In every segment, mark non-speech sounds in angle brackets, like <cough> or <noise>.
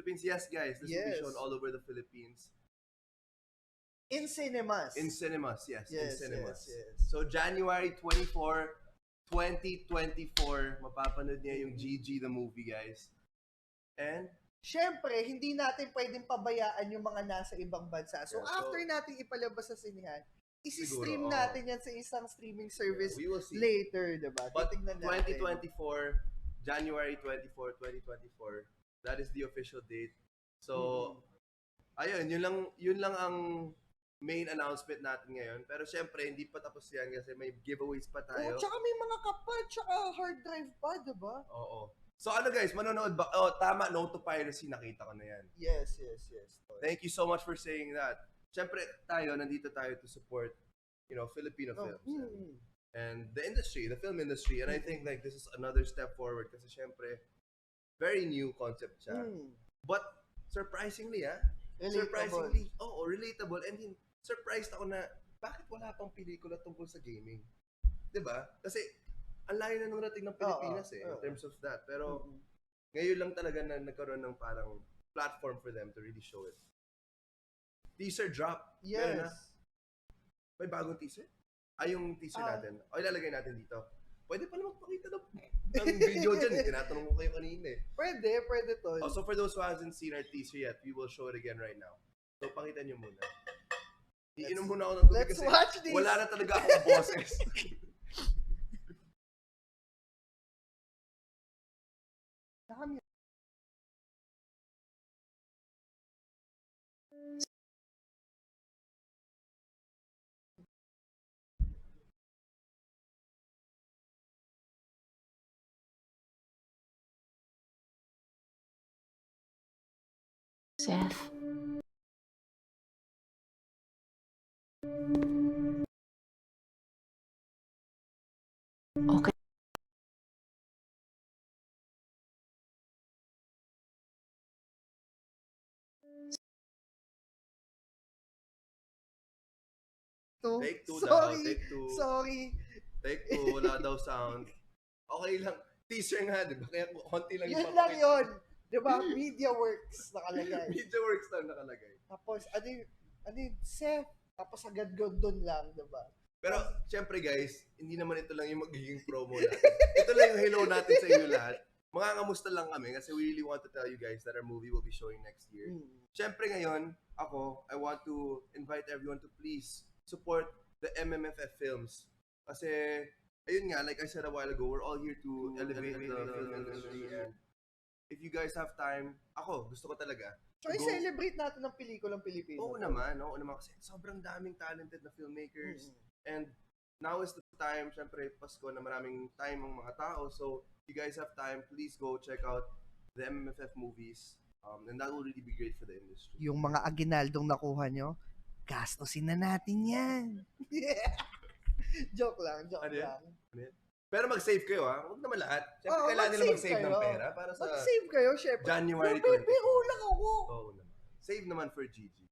Philippines. Yes, guys, this will Yes. be shown all over the Philippines. In cinemas. In cinemas, yes. yes, in cinemas. yes, yes. So, January 24, 2024, mapapanood niya yung GG the movie, guys. And, Siyempre, hindi natin pwedeng pabayaan yung mga nasa ibang bansa. So, Yeah, so- after natin ipalabas sa sinihan, isi-stream Siguro, oo. natin yan sa isang streaming service we will see. later, diba? But Titingnan natin. 2024, January 24, 2024, that is the official date. So, Mm-hmm. ayun, yun lang, yun lang ang main announcement natin ngayon. Pero syempre, hindi pa tapos yan kasi may giveaways pa Oh, tayo. tsaka may mga kapal, tsaka hard drive pa, diba? Oo. So ano guys, manonood ba? Oh, tama, no to piracy, nakita ko na yan. Yes, yes, yes. Thank you so much for saying that. Syempre, tayo, nandito tayo to support, you know, Filipino Oh, films. mm. and the industry, the film industry. And I think like this is another step forward kasi syempre, very new concept siya. Mm. But surprisingly, ah, Relatable. surprisingly, oo, relatable. And hin- surprised ako na bakit wala pang pelikula tungkol sa gaming? 'Di ba? Kasi ang layo na nung rating ng Pilipinas Oo, eh, in oo. terms of that. Pero Mm. ngayon lang talaga na nagkaroon ng parang platform for them to really show it. Teaser drop. Meron na. Yes. May bagong teaser? Ay, yung teaser Ah. natin. O, ilalagay natin dito. Pwede pala magpakita ng, ng video dyan. Eh. Tinatanong ko kayo kanina eh. Pwede, pwede to. Oh, so for those who hasn't seen our teaser yet, we will show it again right now. So pakita nyo muna. Iinom muna ako ng tubig Let's kasi watch this. wala na talaga akong boses. Dami. <laughs> <laughs> Seth. Okay. To. Take two daw, Sorry. take two. Sorry. Take two, wala daw sound. Okay lang. Teaser nga, di ba? Kaya konti lang Yun lang yun. Di ba? Media Works nakalagay. <laughs> Media works lang nakalagay. Tapos, ano yung, ano yung, Seth. Tapos agad doon lang, di ba? Pero, syempre guys, hindi naman ito lang yung magiging promo natin. ito lang yung hello natin sa inyo lahat. Mga ngamusta lang kami kasi we really want to tell you guys that our movie will be showing next year. Mm. Syempre ngayon, ako, I want to invite everyone to please support the MMFF films. Kasi, ayun nga, like I said a while ago, we're all here to elevate the film industry. And if you guys have time, ako, gusto ko talaga. So, Go. i-celebrate natin ng pelikulang Pilipino. Oo naman, oo naman. Kasi sobrang daming talented na filmmakers. Mm. And now is the time, syempre, Pasko na maraming time ang mga tao. So, if you guys have time, please go check out the MMFF movies. Um, and that will really be great for the industry. Yung mga aginaldong nakuha nyo, gastusin na natin yan. <laughs> joke lang, joke Ano lang. Pero mag-save kayo, ha? Huwag naman lahat. Syempre, Oo, kailangan nila mag-save mag-save ng kayo. pera para sa Mag-save kayo, syempre. January Pero 20. biro lang ako. Oo naman. Save naman for Gigi.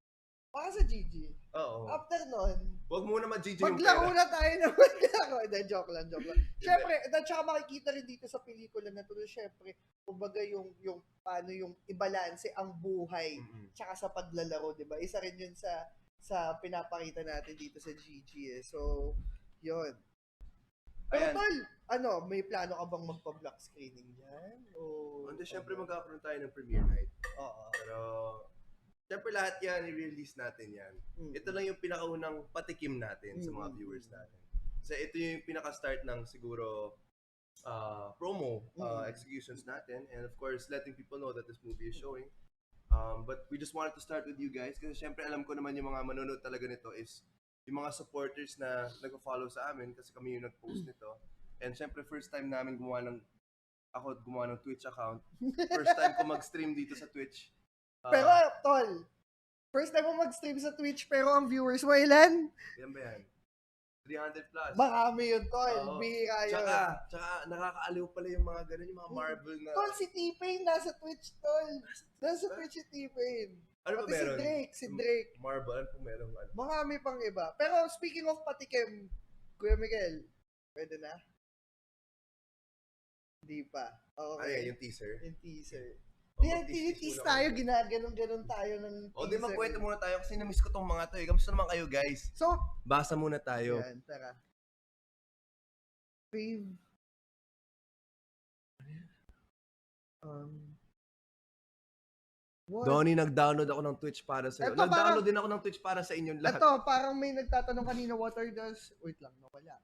Para sa Gigi. Oo. After nun, Huwag muna mag-Gigi yung maglaro pera. na tayo ng maglaro. Hindi, joke lang, joke lang. Syempre, at saka makikita rin dito sa pelikula na to, syempre, kumbaga yung, yung, paano yung ibalanse ang buhay Mm-mm. tsaka sa paglalaro, di ba? Isa rin yun sa sa pinapakita natin dito sa GG eh. So, yun. Ayan. tol, ano, may plano ka bang magpa-block screening dyan? O, Hindi, syempre magkakaroon tayo ng premiere night. Oo. Pero, syempre lahat yan, i-release natin yan. Mm. Ito lang yung pinakaunang patikim natin sa mga Mm. viewers natin. So ito yung pinaka-start ng siguro uh, promo uh, Mm. executions natin and of course letting people know that this movie is showing. Um, but we just wanted to start with you guys kasi syempre alam ko naman yung mga manonood talaga nito is yung mga supporters na nagpo-follow sa amin kasi kami yung nag-post nito. And syempre first time namin gumawa ng ako gumawa ng Twitch account. First time ko mag-stream dito sa Twitch. Uh, Pero, tol, first time mo mag-stream sa Twitch pero ang viewers mo ilan? yan ba yan? 300 plus. Marami yun, tol. Oo. Bihira yun. Tsaka, tsaka nakakaaliw pala yung mga ganun, yung mga marble na... Tol, si T-Pain nasa Twitch, tol. Nasa Twitch si T-Pain. ano ba Pati si meron? Drake, si Drake. Marble, ano po meron? Ano? Marami pang iba. Pero speaking of patikim, Kuya Miguel, pwede na? Hindi pa. Ano Okay. yan, yung teaser? Yung teaser. Tinitis muna tayo, ginaganon-ganon tayo ng O, di teaser. magkwento muna tayo kasi na-miss ko tong mga to eh. Kamusta naman kayo guys? So, Basa muna tayo. yan, tara. Fave. Um, what? Donnie, nag-download ako ng Twitch para sa. Eto, Nag-download din ako ng Twitch para sa inyong lahat. Ito, parang may nagtatanong kanina, what are those? Wait lang, nawala.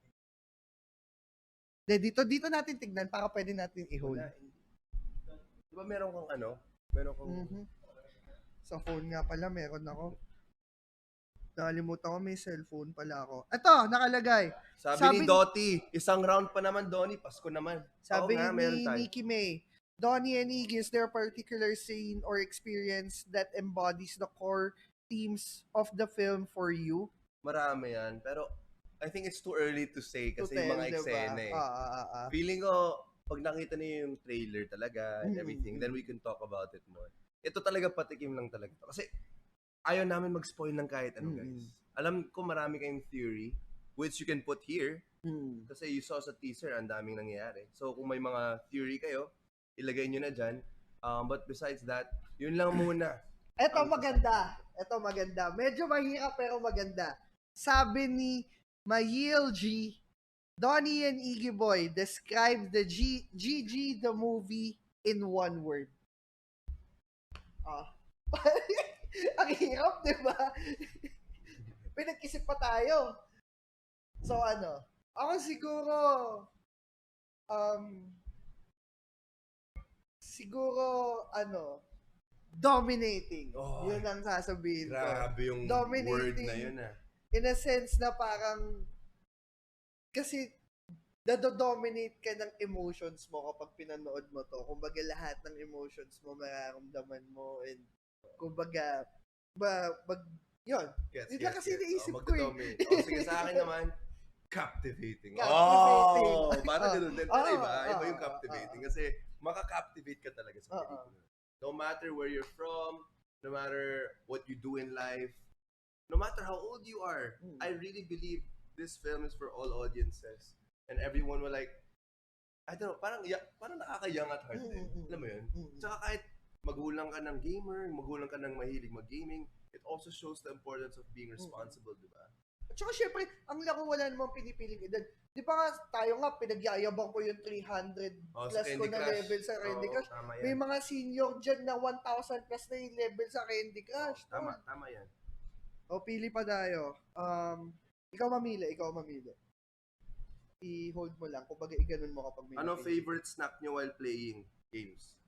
De, dito, dito natin tignan para pwede natin i-hold. Wala, hindi. Di ba meron kang ano? Meron kang... Mhm. Sa phone nga pala, meron ako. Nakalimutan ko, may cellphone pala ako. Ito, nakalagay. Sabi, Sabi ni Dottie, isang round pa naman, Donnie. Pasko naman. Sabi Oo nga, ni. Nikki May, Donnie and Iggy, is there a particular scene or experience that embodies the core themes of the film for you? Marami yan. Pero I think it's too early to say To kasi yung mga tell, eksena eh. Ah, ah, ah, ah. Feeling ko, pag nakita niyo yung trailer talaga and Mm, everything, mm, then we can talk about it more. Ito talaga patikim lang talaga to. Kasi ayaw namin mag-spoil ng kahit ano, Mm, guys. Alam ko marami kayong theory, which you can put here, Hmm. kasi you saw sa teaser, ang daming nangyayari. So kung may mga theory kayo, ilagay nyo na dyan. Um, but besides that, yun lang muna. <clears throat> Ito Ang- maganda. Ito maganda. Medyo mahirap pero maganda. Sabi ni Mayil G, Donnie and Iggy Boy describe the G GG the movie in one word. Ah. <laughs> Ang hirap, di ba? <laughs> Pinag-isip pa tayo. So ano, ako siguro um siguro ano dominating. Oh, Yun ang sasabihin ko. Grabe yung Dominating. word na yun ah. In a sense na parang kasi nado-dominate ka ng emotions mo kapag pinanood mo to. Kumbaga lahat ng emotions mo mararamdaman mo and kumbaga ba, bag, yun. Yun lang kasi naisip oh, ko eh. Oh, sige, sa akin naman, captivating. Captivating. Oh, parang Oh. ganun din. Pero Oh, iba, iba oh, yung oh, captivating. oh. Kasi makaka-captivate ka talaga sa Oh, pelikula. No matter where you're from, no matter what you do in life, no matter how old you are, Mm. I really believe this film is for all audiences. And everyone will like, I don't know, parang, ya- parang nakaka-young at heart mm. Alam mo yun? Tsaka kahit magulang ka ng gamer, magulang ka ng mahilig mag-gaming, it also shows the importance of being responsible, di ba? At saka syempre, ang laro wala namang pinipiling edad. Di ba nga tayo nga, pinagyayabang ko yung 300 Oh, plus ko na Crush. level sa Candy Oo, Crush. tama yan. May mga senior dyan na 1,000 plus na yung level sa Candy Crush. Oh, tama, tama yan. O, pili pa tayo. Um, ikaw mamili, ikaw mamili. I-hold mo lang. Kung baga, iganon mo kapag may Ano favorite snack nyo while playing games?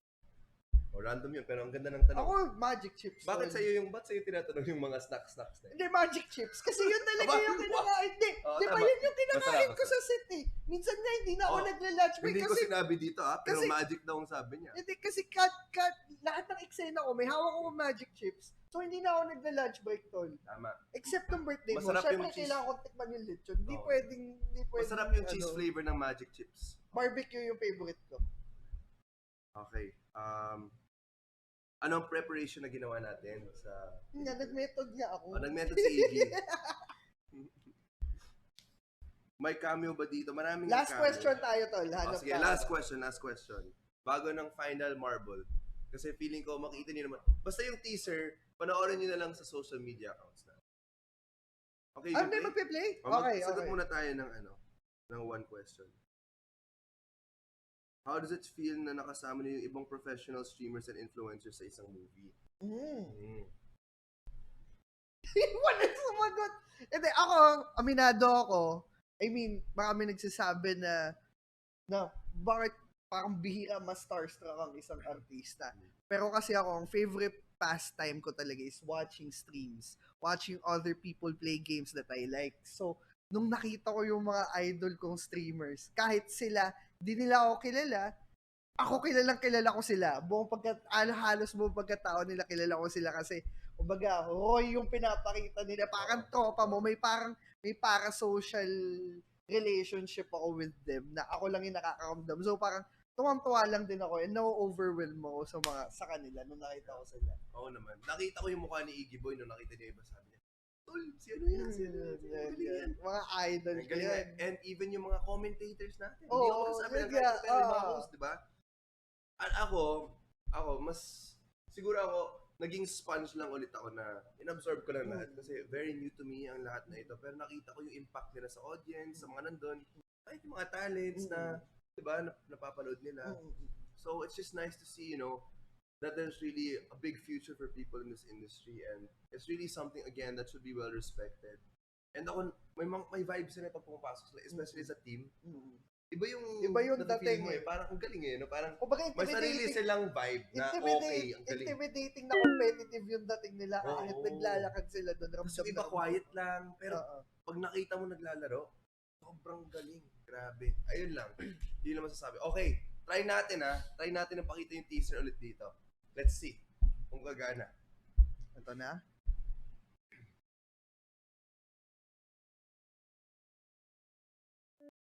O random yun, pero ang ganda ng tanong. Ako, magic chips. Bakit sa'yo yung, ba't sa'yo tinatanong yung mga snack-snacks na yun? Hindi, magic chips. Kasi yun talaga Aba, yung kinakain. Hindi, Oo, di ba yun yung kinakain ko sa set eh. Minsan nga, hindi na ako Oo. nagla-lunch break. Hindi ko Kasi, sinabi dito ah, pero kasi- magic daw ang sabi niya. hindi, kasi cut, cut, lahat ng eksena ko, may hawak ako magic chips. So, hindi na ako nagla-lunch break, tol. Tama. Except ng birthday mo. Masarap yung Siyempre, cheese. kailangan kong tikman yung lechon. Hindi Oo. pwedeng, hindi pwedeng, Masarap yung cheese ano, flavor ng magic chips. Barbecue yung favorite ko. Okay. Um, anong preparation na ginawa natin sa... Nga, nag-method nga ako. Oh, nag-method si Iggy. <laughs> May cameo ba dito? Maraming Last cameo. question tayo, tol. Oh, sige, tayo. last question, last question. Bago ng final marble. Kasi feeling ko makita niyo naman. Basta yung teaser, panoorin niyo na lang sa social media accounts na. Okay, Ah, hindi play? magpe-play? O, mag- Okay, sagot okay. muna tayo ng ano, ng one question. How does it feel na nakasama niyo yung ibang professional streamers and influencers sa isang movie? Mm. Mm. <laughs> Wala sumagot. Hindi, ako, aminado ako. I mean, marami nagsasabi na, na, bakit parang bihira mas starstruck ang isang artista. Pero kasi ako, ang favorite pastime ko talaga is watching streams. Watching other people play games that I like. So, nung nakita ko yung mga idol kong streamers, kahit sila, di nila ako kilala, ako kilalang kilala ko sila. Buong pagkat, al- halos buong pagkatao nila kilala ko sila kasi kumbaga, Roy yung pinapakita nila. Parang tropa mo, may parang, may parasocial relationship ako with them na ako lang yung nakakaramdam. So parang, tuwang-tuwa lang din ako and na-overwhelm ako sa mga, sa kanila nung nakita ko sila. Oo naman. Nakita ko yung mukha ni Iggy Boy nung nakita niya iba sabi niya, Tol, si ano yan? Si ano yan? Si ano Yan. Mga idol Ang ko yan. na- And even yung mga commentators natin. Oo, Hindi ako nagsasabi ng yun kahit pero yung mga oo. host, di ba? At ako, ako, mas, siguro ako, naging sponge lang ulit ako na inabsorb ko lang lahat kasi very new to me ang lahat na ito. Pero nakita ko yung impact nila sa audience, sa mga nandun, kahit yung mga talents na, di ba, nap- napapanood nila. So it's just nice to see, you know, that there's really a big future for people in this industry and it's really something again that should be well respected. And ako, may may vibes na pag pumapasok sila, especially sa team. mm. Iba yung Iba yung dating mo eh. eh. Parang ang galing eh, no? Parang Kumbaga, may sarili silang vibe na okay, ang galing. intimidating na competitive yung dating nila kahit Oo. naglalakad sila doon. Tapos iba quiet lang, pero Oo. pag nakita mo naglalaro, sobrang galing. Grabe. Ayun lang. Yun lang masasabi. Okay, try natin ha. Try natin na pakita yung teaser ulit dito. Let's see kung gagana. Ito na.